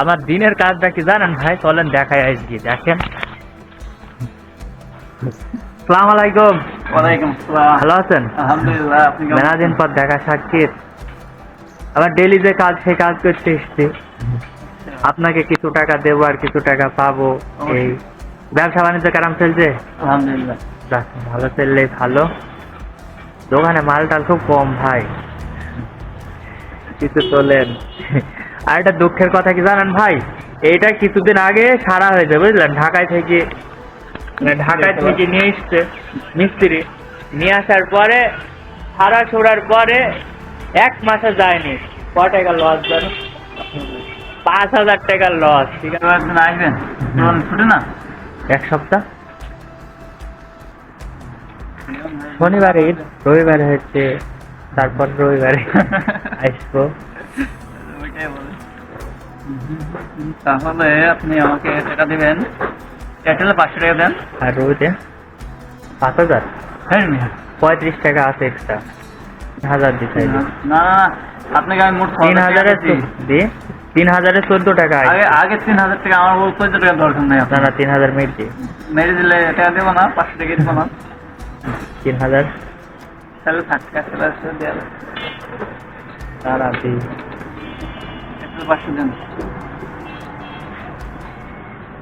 আমার দিনের কাজটা কি জানেন ভাই? চলেন দেখাই আজকে দেখেন। সালাম আলাইকুম। ওয়ালাইকুম আসসালাম ভালো আছেন? আলহামদুলিল্লাহ আপনি মেলা দিন পর দেখা সাক্ষীর। আবার ডেলি যে কাজ সেই কাজ করতে এসছি। আপনাকে কিছু টাকা দেবো আর কিছু টাকা পাবো। এই ব্যবসা বাণিজ্য কেরাম চলছে? আলহামদুলিল্লাহ। ভালো চললেই ভালো। দোকানে মালটাল খুব কম ভাই। কিছু তোলেন। আর একটা দুঃখের কথা কি জানেন ভাই? এইটা কিছুদিন আগে সারা হয়েছে বুঝলেন? ঢাকায় থেকে মানে ঢাকায় থেকে নিয়ে এসছে মিস্ত্রি। নিয়ে আসার পরে সারা ছোড়ার পরে এক মাসে যায়নি। ক টাকা লস জানো পাঁচ হাজার টাকার লস ঠিক আছে আসবেন। ছুটে না। এক সপ্তাহ? শনিবারে ঈদ রবিবারে হচ্ছে তারপর রবিবারে আসব। ওইটাই বলে। তাহলে আপনি আমাকে টাকা দিবেন। এয়ারটেলে পাঁচশো টাকা দেন। আর রোজে পাঁচ হাজার? হ্যাঁ পঁয়ত্রিশ টাকা আছে এক্সট্রা হাজার দিতে। না আপনাকে আমি মোট তিন হাজারে দি? তিন হাজারে চোদ্দ টাকা আগে আগে তিন হাজার টাকা আমার বল চোদ্দ টাকা দরকার নেই আপনার। তিন হাজার মিট দি। মেরে দিলে টাকা দেবো না পাঁচশো টাকা দেবো না। তিন হাজার? তাহলে আসলে আসলে দেওয়া তারা আছে এয়ারটেলে পাঁচশো দেন।